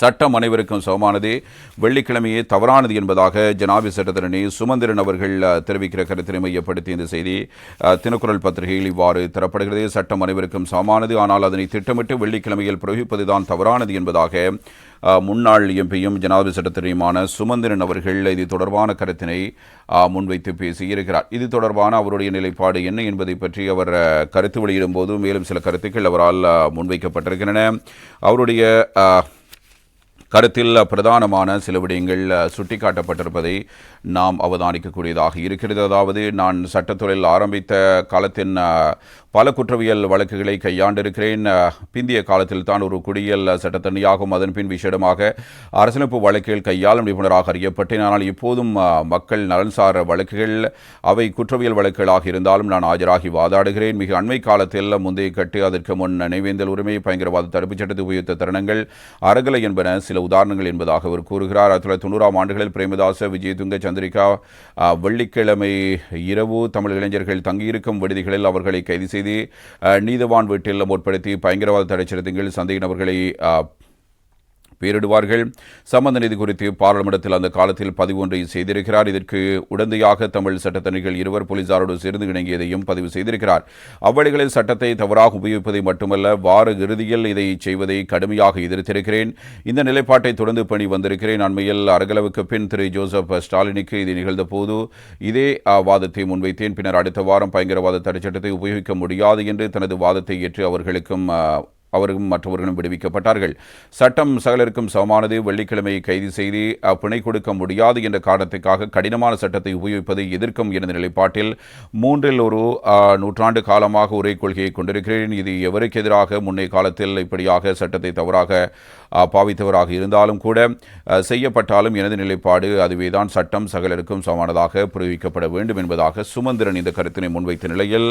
சட்டம் அனைவருக்கும் சமமானது. வெள்ளிக்கிழமையே தவறானது என்பதாக ஜனாபி சட்டத்தரணி சுமந்திரன் அவர்கள் தெரிவிக்கிற கருத்தினை மையப்படுத்தி இந்த செய்தி தினக்குரல் பத்திரிகையில் இவ்வாறு தரப்படுகிறது. சட்டம் அனைவருக்கும் சமமானது. ஆனால் அதனை திட்டமிட்டு வெள்ளிக்கிழமையில் பிரயோகிப்பதுதான் தவறானது என்பதாக முன்னாள் எம்பியும் ஜனாதிபதி சட்டத்தரணியுமான சுமந்திரன் அவர்கள் இது தொடர்பான கருத்தினை முன்வைத்து பேசியிருக்கிறார். இது தொடர்பான அவருடைய நிலைப்பாடு என்ன என்பதை பற்றி அவர் கருத்து வெளியிடும் போது மேலும் சில கருத்துக்கள் அவரால் முன்வைக்கப்பட்டிருக்கின்றன. அவருடைய கருத்தில் பிரதானமான சில விடயங்கள் சுட்டிக்காட்டப்பட்டிருப்பதை நாம் அவதானிக்கக்கூடியதாக இருக்கிறது. அதாவது நான் சட்டத்துறையில் ஆரம்பித்த காலத்தின் பல குற்றவியல் வழக்குகளை கையாண்டிருக்கிறேன். பிந்திய காலத்தில் தான் ஒரு குடியியல் சட்டத்தணியாகவும் அதன் பின் விசேடமாக அரசியலமைப்பு வழக்குகள் கையாளும் நிபுணராக அறியப்பட்டேன். ஆனால் இப்போதும் மக்கள் நலன்சார் வழக்குகள் அவை குற்றவியல் வழக்குகளாக இருந்தாலும் நான் ஆஜராகி வாதாடுகிறேன். மிக அண்மை காலத்தில் முந்தைய கட்டு அதற்கு முன் நினைவேந்தல் உரிமை பயங்கரவாத தடுப்புச் சட்டத்தை உயர்த்த தருணங்கள் அறகலை என்பன சில உதாரணங்கள் என்பதாக அவர் கூறுகிறார். ஆயிரத்தி தொள்ளாயிரத்தி தொண்ணூறாம் ஆண்டுகளில் பிரேமதாச விஜயதுங்க சந்திரிகா அஹ், வெள்ளிக்கிழமை இரவு தமிழ் இளைஞர்கள் தங்கியிருக்கும் விடுதிகளில் அவர்களை கைது செய்து நீதவான் வீட்டில் முற்படுத்தி பயங்கரவாத தடை சந்தேக நபர்களை பேரிடுவார்கள். சம்பந்த நிதி குறித்து பாராளுமன்றத்தில் அந்த காலத்தில் பதிவு ஒன்றை செய்திருக்கிறார். இதற்கு உடந்தையாக தமிழ் சட்டத்தணிகள் இருவர் போலீசாரோடு சேர்ந்து இணங்கியதையும் பதிவு செய்திருக்கிறார். அவ்வழிகளில் சட்டத்தை தவறாக உபயோகிப்பதை மட்டுமல்ல வார இறுதியில் இதை செய்வதை கடுமையாக எதிர்த்திருக்கிறேன். இந்த நிலைப்பாட்டை தொடர்ந்து பணி வந்திருக்கிறேன். அண்மையில் அரகளவுக்கு பின் திரு ஜோசப் ஸ்டாலினுக்கு இது நிகழ்ந்த போது இதே வாதத்தை முன்வைத்தேன். பின்னர் அடுத்த வாரம் பயங்கரவாத தடை சட்டத்தை உபயோகிக்க முடியாது என்று தனது வாதத்தை ஏற்று அவர்களுக்கும் அவரும் அவர்களும் மற்றவர்களும் விடுவிக்கப்பட்டார்கள். சட்டம் சகலருக்கும் சமமானது. வெள்ளிக்கிழமை கைது செய்து பிணை கொடுக்க முடியாது என்ற காரணத்துக்காக கடினமான சட்டத்தை உபயோகிப்பதை எதிர்க்கும் எனது நிலைப்பாட்டில் மூன்றில் ஒரு நூற்றாண்டு காலமாக ஒரே கொள்கையை கொண்டிருக்கிறேன். இது எவருக்கு எதிராக முன்னைய காலத்தில் இப்படியாக சட்டத்தை தவறாக பாவித்தவராக இருந்தாலும் கூட செய்யப்பட்டாலும் எனது நிலைப்பாடு அதுவேதான். சட்டம் சகலருக்கும் சமமானதாக புரிவிக்கப்பட வேண்டும் என்பதாக சுமந்திரன் இந்த கருத்தினை முன்வைத்த நிலையில்